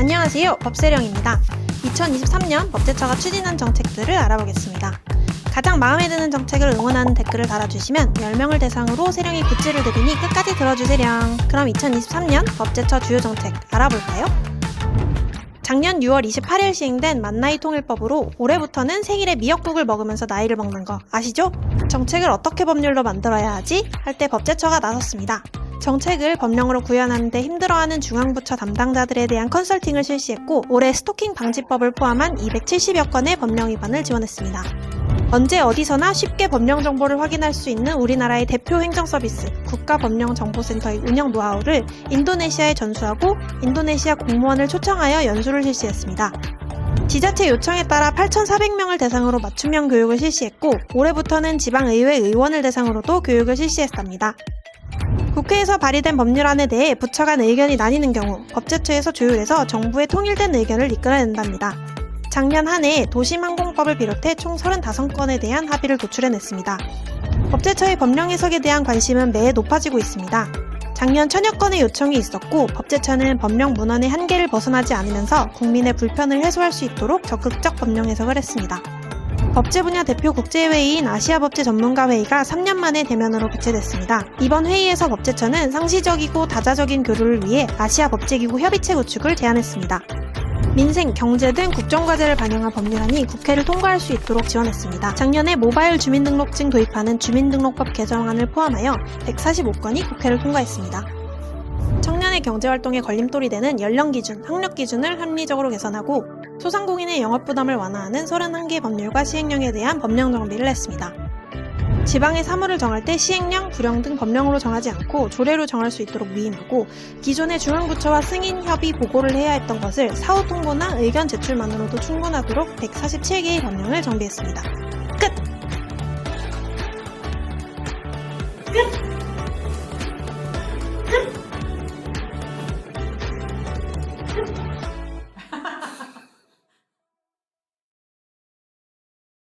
안녕하세요. 법세령입니다. 2023년 법제처가 추진한 정책들을 알아보겠습니다. 가장 마음에 드는 정책을 응원하는 댓글을 달아주시면 10명을 대상으로 세령이 굿즈를 드리니 끝까지 들어주세령. 그럼 2023년 법제처 주요 정책 알아볼까요? 작년 6월 28일 시행된 만나이 통일법으로 올해부터는 생일에 미역국을 먹으면서 나이를 먹는 거 아시죠? 정책을 어떻게 법률로 만들어야 하지? 할 때 법제처가 나섰습니다. 정책을 법령으로 구현하는 데 힘들어하는 중앙부처 담당자들에 대한 컨설팅을 실시했고 올해 스토킹 방지법을 포함한 270여 건의 법령 위반을 지원했습니다. 언제 어디서나 쉽게 법령 정보를 확인할 수 있는 우리나라의 대표 행정 서비스 국가법령정보센터의 운영 노하우를 인도네시아에 전수하고 인도네시아 공무원을 초청하여 연수를 실시했습니다. 지자체 요청에 따라 8,400명을 대상으로 맞춤형 교육을 실시했고 올해부터는 지방의회 의원을 대상으로도 교육을 실시했답니다. 국회에서 발의된 법률안에 대해 부처 간 의견이 나뉘는 경우 법제처에서 조율해서 정부의 통일된 의견을 이끌어낸답니다. 작년 한 해 도심항공법을 비롯해 총 35건에 대한 합의를 도출해냈습니다. 법제처의 법령 해석에 대한 관심은 매해 높아지고 있습니다. 작년 천여 건의 요청이 있었고 법제처는 법령 문헌의 한계를 벗어나지 않으면서 국민의 불편을 해소할 수 있도록 적극적 법령 해석을 했습니다. 법제 분야 대표 국제회의인 아시아법제 전문가회의가 3년 만에 대면으로 개최됐습니다. 이번 회의에서 법제처는 상시적이고 다자적인 교류를 위해 아시아 법제기구 협의체 구축을 제안했습니다. 민생, 경제 등 국정과제를 반영한 법률안이 국회를 통과할 수 있도록 지원했습니다. 작년에 모바일 주민등록증 도입하는 주민등록법 개정안을 포함하여 145건이 국회를 통과했습니다. 청년의 경제활동에 걸림돌이 되는 연령 기준, 학력 기준을 합리적으로 개선하고 소상공인의 영업 부담을 완화하는 31개 법률과 시행령에 대한 법령 정비를 했습니다. 지방의 사무를 정할 때 시행령, 구령 등 법령으로 정하지 않고 조례로 정할 수 있도록 위임하고 기존의 중앙부처와 승인 협의 보고를 해야 했던 것을 사후 통보나 의견 제출만으로도 충분하도록 147개의 법령을 정비했습니다. 끝!